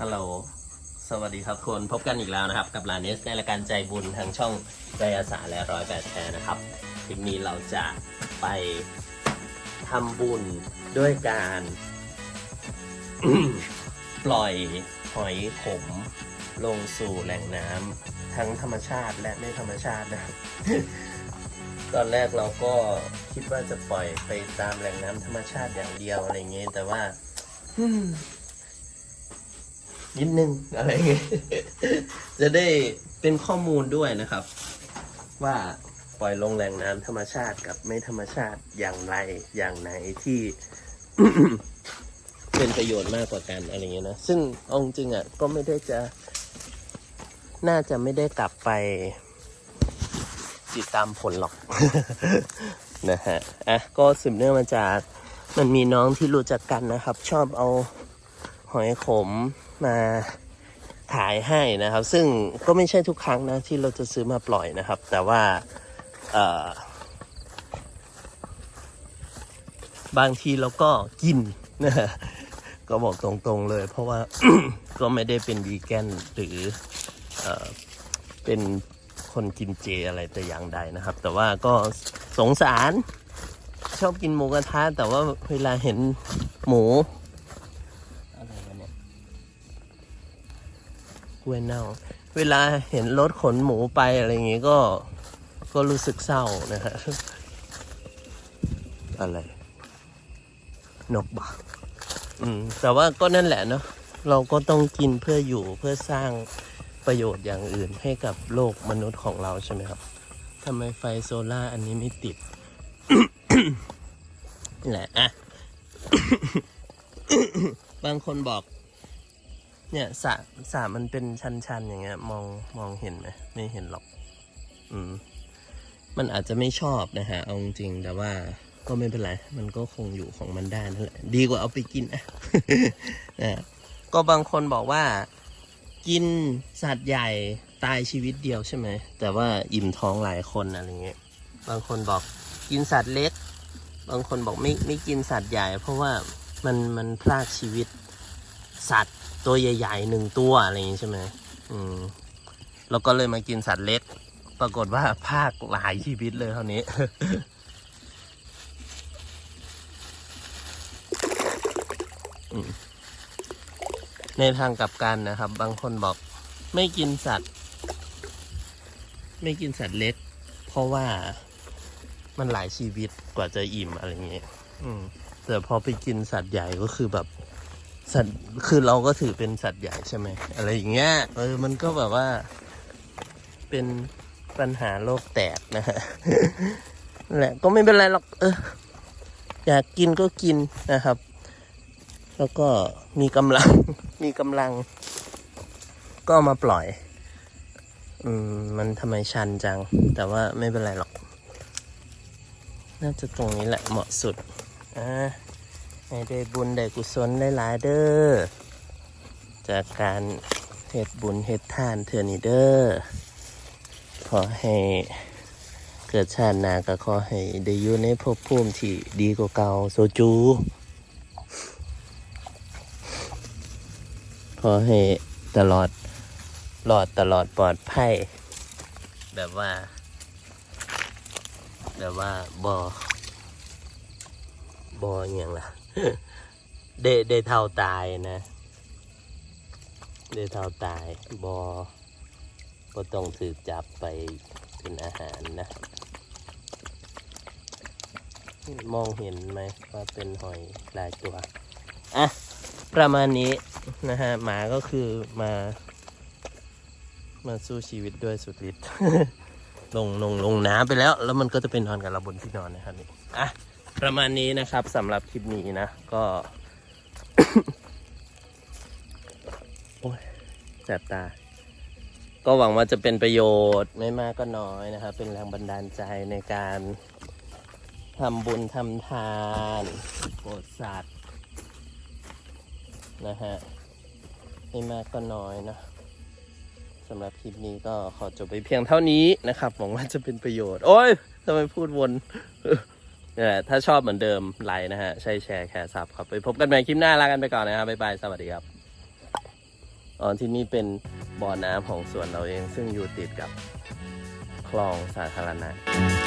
ฮัลโหล สวัสดีครับทุกคนพบกันอีกแล้วนะครับ กับลาเนสในรายการใจบุญทางช่องใจอาสาและร้อยแปดแชร์นะครับคลิปนี้เราจะไปทำบุญด้วยการ ปล่อยหอยขมลงสู่แหล่งน้ำทั้งธรรมชาติและไม่ธรรมชาตินะครับตอนแรกเราก็คิดว่าจะปล่อยไปตามแหล่งน้ำธรรมชาติอย่างเดียวอะไรเงี้ยแต่ว่า นิดนึงอะไรเงี้ยจะได้เป็นข้อมูลด้วยนะครับ ว่าปล่อยลงแหล่งน้ำธรรมชาติกับไม่ธรรมชาติอย่างไรอย่างไหนที่ เป็นประโยชน์มากกว่ากันอะไรเงี้ยนะซึ่งเอาจริงอะก็ไม่ได้จะ น่าจะไม่ได้กลับไปติดตามผลหรอกนะฮะอะก็สืบเนื่องมาจากมันมีน้องที่รู้จักกันนะครับ ชอบเอา หอยขมมาขายให้นะครับ ซึ่งก็ไม่ใช่ทุกครั้งนะที่เราจะซื้อมาปล่อยนะครับ แต่ว่าบางทีเราก็กินนะฮะก็บอกตรงๆเลย เพราะว่าก็ไม่ได้เป็นวีแกนหรือเอเป็นคนกินเจอะไรแต่อย่างใดนะครับ แต่ว่าก็สงสารชอบกินหมูกระทะแต่ว่าเวลาเห็นหมู กล้วยเน่า เวลาเห็นรถขนหมูไปอะไรอย่างงี้ก็ก็รู้สึกเศร้านะฮะอะไร นกบักอืม แต่ว่าก็นั่นแหละเนาะเราก็ต้องกินเพื่ออยู่เพื่อสร้างประโยชน์อย่างอื่นให้กับโลกมนุษย์ของเราใช่ไหมครับทำไมไฟโซล่าอันนี้ไม่ติดนี่แหละอะ บางคนบอก เนี่ยสระสระมันเป็นชันๆอย่างเงี้ย มองมองเห็นไหมไม่เห็นหรอก อืม มันอาจจะไม่ชอบนะฮะ เอาจริงแต่ว่าก็ไม่เป็นไร มันก็คงอยู่ของมันได้นั่นแหละดีกว่าเอาไปกินอะนะก็บางคนบอกว่า กินสัตว์ใหญ่ตายชีวิตเดียวใช่ไหม แต่ว่าอิ่มท้องหลายคนอะไรเงี้ย บางคนบอกกินสัตว์เล็ก บางคนบอกไม่ไม่กินสัตว์ใหญ่ เพราะว่ามันมันพลากชีวิตสัตว์ ตัวใหญ่ๆหนึ่งตัวอะไรอย่างนี้ใช่ไหมอืมแล้วก็เลยมากินสัตว์เล็ก ปรากฏว่าภาคหลายชีวิตเลยเท่านี้ ในทางกลับกันนะครับ บางคนบอกไม่กินสัตว์ ไม่กินสัตว์เล็ก เพราะว่ามันหลายชีวิตกว่าจะอิ่มอะไรอย่างเงี้ย อืม แต่พอไปกินสัตว์ใหญ่ก็คือแบบ สัตว์คือเราก็ถือเป็นสัตว์ใหญ่ใช่ไหมอะไรอย่างเงี้ยเออมันก็แบบว่า เป็นปัญหาโลกแตกนะฮะนั่นแหละก็ไม่เป็นไรหรอกเออ อยากกินก็กินนะครับ แล้วก็มีกำลัง มีกำลัง ก็มาปล่อย อืม มันทำไมชันจัง แต่ว่าไม่เป็นไรหรอก น่าจะตรงนี้แหละเหมาะสุดอ่า ให้ได้บุญได้กุศลหลายๆเด้อ จากการเฮ็ดบุญเฮ็ดทานเถื่อนี่เด้อ ขอให้เกิดชาติหนาก็ขอให้ได้อยู่ในภพภูมิที่ดีกว่าเก่าโซจู ขอให้ตลอดหลอดตลอดปลอดภัยแบบว่า แบบว่าบอบออย่างล่ะ เดเดเท่าตายนะ เดเท่าตายบอก็ต้องถือจับไปเป็นอาหารนะ มองเห็นไหมว่าเป็นหอยหลายตัว อะ ประมาณนี้นะฮะ หมาก็คือมา มาสู้ชีวิตด้วยสุดฤทธิ์ลงลงลงน้ำไปแล้ว แล้วมันก็จะไปนอนกับเราบนที่นอนนะครับนี่อะ ประมาณนี้นะครับสำหรับคลิปนี้นะ ก็โอ้ยแสบตา ก็หวังว่าจะเป็นประโยชน์ไม่มากก็น้อยนะครับ เป็นแรงบันดาลใจในการทำบุญทำทานโปรดสัตว์นะฮะไม่มากก็น้อยนะสำหรับคลิปนี้ก็ขอจบไปเพียงเท่านี้นะครับหวังว่าจะเป็นประโยชน์ โอ้ยทำไมพูดวน นี่แหละถ้าชอบเหมือนเดิมไลน์นะฮะ ใช่แชร์แคร์ซับครับ ไปพบกันใหม่คลิปหน้าลากันไปก่อนนะครับบ๊ายบาย สวัสดีครับอ๋อที่นี่เป็นบ่อน้ำของสวนเราเอง ซึ่งอยู่ติดกับคลองสาธารณะ